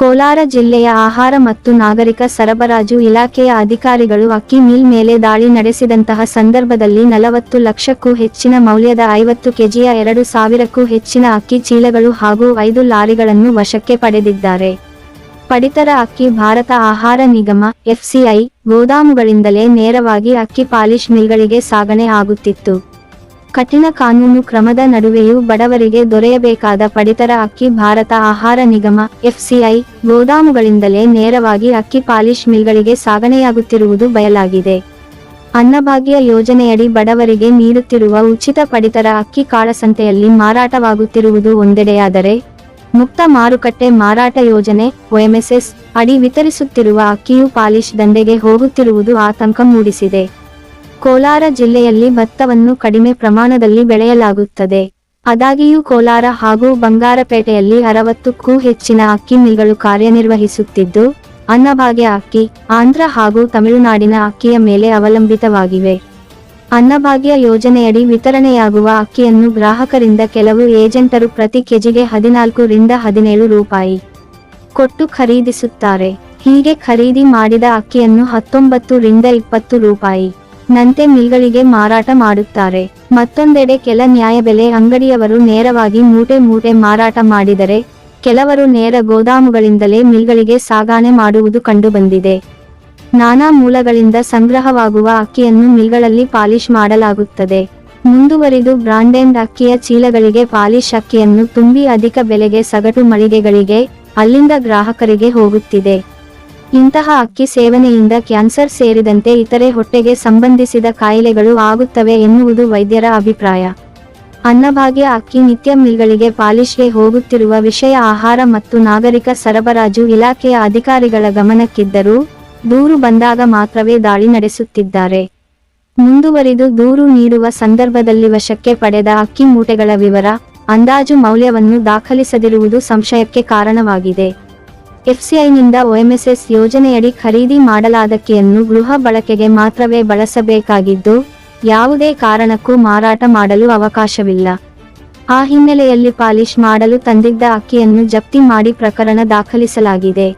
ಕೋಲಾರ ಜಿಲ್ಲೆಯ ಆಹಾರ ಮತ್ತು ನಾಗರಿಕ ಸರಬರಾಜು ಇಲಾಖೆಯ ಅಧಿಕಾರಿಗಳು ಅಕ್ಕಿ ಮಿಲ್ ಮೇಲೆ ದಾಳಿ ನಡೆಸಿದಂತಹ ಸಂದರ್ಭದಲ್ಲಿ ನಲವತ್ತು ಲಕ್ಷಕ್ಕೂ ಹೆಚ್ಚಿನ ಮೌಲ್ಯದ ಐವತ್ತು ಕೆಜಿಯ ಎರಡು ಸಾವಿರಕ್ಕೂ ಹೆಚ್ಚಿನ ಅಕ್ಕಿ ಚೀಲಗಳು ಹಾಗೂ ಐದು ಲಾರಿಗಳನ್ನು ವಶಕ್ಕೆ ಪಡೆದಿದ್ದಾರೆ. ಪಡಿತರ ಅಕ್ಕಿ ಭಾರತ ಆಹಾರ ನಿಗಮ, ಎಫ್ಸಿಐ, ಗೋದಾಮುಗಳಿಂದಲೇ ನೇರವಾಗಿ ಅಕ್ಕಿ ಪಾಲಿಶ್ ಮಿಲ್ಗಳಿಗೆ ಸಾಗಣೆ ಆಗುತ್ತಿತ್ತು. ಕಠಿಣ ಕಾನೂನು ಕ್ರಮದ ನಡುವೆಯೂ ಬಡವರಿಗೆ ದೊರೆಯಬೇಕಾದ ಪಡಿತರ ಅಕ್ಕಿ ಭಾರತ ಆಹಾರ ನಿಗಮ, ಎಫ್ಸಿಐ, ಗೋದಾಮುಗಳಿಂದಲೇ ನೇರವಾಗಿ ಅಕ್ಕಿ ಪಾಲಿಶ್ ಮಿಲ್ಗಳಿಗೆ ಸಾಗಣೆಯಾಗುತ್ತಿರುವುದು ಬಯಲಾಗಿದೆ. ಅನ್ನಭಾಗ್ಯ ಯೋಜನೆಯಡಿ ಬಡವರಿಗೆ ನೀಡುತ್ತಿರುವ ಉಚಿತ ಪಡಿತರ ಅಕ್ಕಿ ಕಾಳಸಂತೆಯಲ್ಲಿ ಮಾರಾಟವಾಗುತ್ತಿರುವುದು ಒಂದೆಡೆಯಾದರೆ, ಮುಕ್ತ ಮಾರುಕಟ್ಟೆ ಮಾರಾಟ ಯೋಜನೆ, ಒಎಂಎಸ್ಎಸ್, ಅಡಿ ವಿತರಿಸುತ್ತಿರುವ ಅಕ್ಕಿಯು ಪಾಲಿಶ್ ದಂಧೆಗೆ ಹೋಗುತ್ತಿರುವುದು ಆತಂಕ ಮೂಡಿಸಿದೆ. ಕೋಲಾರ ಜಿಲ್ಲೆಯಲ್ಲಿ ಭತ್ತವನ್ನು ಕಡಿಮೆ ಪ್ರಮಾಣದಲ್ಲಿ ಬೆಳೆಯಲಾಗುತ್ತದೆ. ಆದಾಗಿಯೂ ಕೋಲಾರ ಹಾಗೂ ಬಂಗಾರಪೇಟೆಯಲ್ಲಿ ಅರವತ್ತಕ್ಕೂ ಹೆಚ್ಚಿನ ಅಕ್ಕಿ ಮಿಲ್ಗಳು ಕಾರ್ಯನಿರ್ವಹಿಸುತ್ತಿದ್ದು, ಅನ್ನಭಾಗ್ಯ ಅಕ್ಕಿ, ಆಂಧ್ರ ಹಾಗೂ ತಮಿಳುನಾಡಿನ ಅಕ್ಕಿಯ ಮೇಲೆ ಅವಲಂಬಿತವಾಗಿವೆ. ಅನ್ನಭಾಗ್ಯ ಯೋಜನೆಯಡಿ ವಿತರಣೆಯಾಗುವ ಅಕ್ಕಿಯನ್ನು ಗ್ರಾಹಕರಿಂದ ಕೆಲವು ಏಜೆಂಟರು ಪ್ರತಿ ಕೆಜಿಗೆ ಹದಿನಾಲ್ಕು ರಿಂದ ಹದಿನೇಳು ರೂಪಾಯಿ ಕೊಟ್ಟು ಖರೀದಿಸುತ್ತಾರೆ. ಹೀಗೆ ಖರೀದಿ ಮಾಡಿದ ಅಕ್ಕಿಯನ್ನು ಹತ್ತೊಂಬತ್ತು ರಿಂದ ಇಪ್ಪತ್ತು ರೂಪಾಯಿ ನಂತೆ ಮಿಲ್ಗಳಿಗೆ ಮಾರಾಟ ಮಾಡುತ್ತಾರೆ. ಮತ್ತೊಂದೆಡೆ ಕೆಲ ನ್ಯಾಯಬೆಲೆ ಅಂಗಡಿಯವರು ನೇರವಾಗಿ ಮೂಟೆ ಮೂಟೆ ಮಾರಾಟ ಮಾಡಿದರೆ, ಕೆಲವರು ನೇರ ಗೋದಾಮುಗಳಿಂದಲೇ ಮಿಲ್ಗಳಿಗೆ ಸಾಗಾಣೆ ಮಾಡುವುದು ಕಂಡುಬಂದಿದೆ. ನಾನಾ ಮೂಲಗಳಿಂದ ಸಂಗ್ರಹವಾಗುವ ಅಕ್ಕಿಯನ್ನು ಮಿಲ್ಗಳಲ್ಲಿ ಪಾಲಿಶ್ ಮಾಡಲಾಗುತ್ತದೆ. ಮುಂದುವರಿದು ಬ್ರಾಂಡೆಂಡ್ ಅಕ್ಕಿಯ ಚೀಲಗಳಿಗೆ ಪಾಲಿಶ್ ಅಕ್ಕಿಯನ್ನು ತುಂಬಿ ಅಧಿಕ ಬೆಲೆಗೆ ಸಗಟು ಮಳಿಗೆಗಳಿಗೆ, ಅಲ್ಲಿಂದ ಗ್ರಾಹಕರಿಗೆ ಹೋಗುತ್ತಿದೆ. ಇಂತಹ ಅಕ್ಕಿ ಸೇವನೆಯಿಂದ ಕ್ಯಾನ್ಸರ್ ಸೇರಿದಂತೆ ಇತರೆ ಹೊಟ್ಟೆಗೆ ಸಂಬಂಧಿಸಿದ ಕಾಯಿಲೆಗಳು ಆಗುತ್ತವೆ ಎನ್ನುವುದು ವೈದ್ಯರ ಅಭಿಪ್ರಾಯ. ಅನ್ನಭಾಗ್ಯ ಅಕ್ಕಿ ನಿತ್ಯ ಮಿಲ್ಗಳಿಗೆ ಪಾಲಿಶ್ಗೆ ಹೋಗುತ್ತಿರುವ ವಿಷಯ ಆಹಾರ ಮತ್ತು ನಾಗರಿಕ ಸರಬರಾಜು ಇಲಾಖೆಯ ಅಧಿಕಾರಿಗಳ ಗಮನಕ್ಕಿದ್ದರೂ ದೂರು ಬಂದಾಗ ಮಾತ್ರವೇ ದಾಳಿ ನಡೆಸುತ್ತಿದ್ದಾರೆ. ಮುಂದುವರಿದು ದೂರು ನೀಡುವ ಸಂದರ್ಭದಲ್ಲಿ ವಶಕ್ಕೆ ಪಡೆದ ಅಕ್ಕಿ ಮೂಟೆಗಳ ವಿವರ, ಅಂದಾಜು ಮೌಲ್ಯವನ್ನು ದಾಖಲಿಸದಿರುವುದು ಸಂಶಯಕ್ಕೆ ಕಾರಣವಾಗಿದೆ. ಎಫ್ಸಿಐನಿಂದ ಒಎಂಎಸ್ಎಸ್ ಯೋಜನೆಯಡಿ ಖರೀದಿ ಮಾಡಲಾದಕ್ಕಿಯನ್ನು ಗೃಹ ಬಳಕೆಗೆ ಮಾತ್ರವೇ ಬಳಸಬೇಕಾಗಿದ್ದು, ಯಾವುದೇ ಕಾರಣಕ್ಕೂ ಮಾರಾಟ ಮಾಡಲು ಅವಕಾಶವಿಲ್ಲ. ಆ ಹಿನ್ನೆಲೆಯಲ್ಲಿ ಪಾಲಿಶ್ ಮಾಡಲು ತಂದಿದ್ದ ಅಕ್ಕಿಯನ್ನು ಜಪ್ತಿ ಮಾಡಿ ಪ್ರಕರಣ ದಾಖಲಿಸಲಾಗಿದೆ.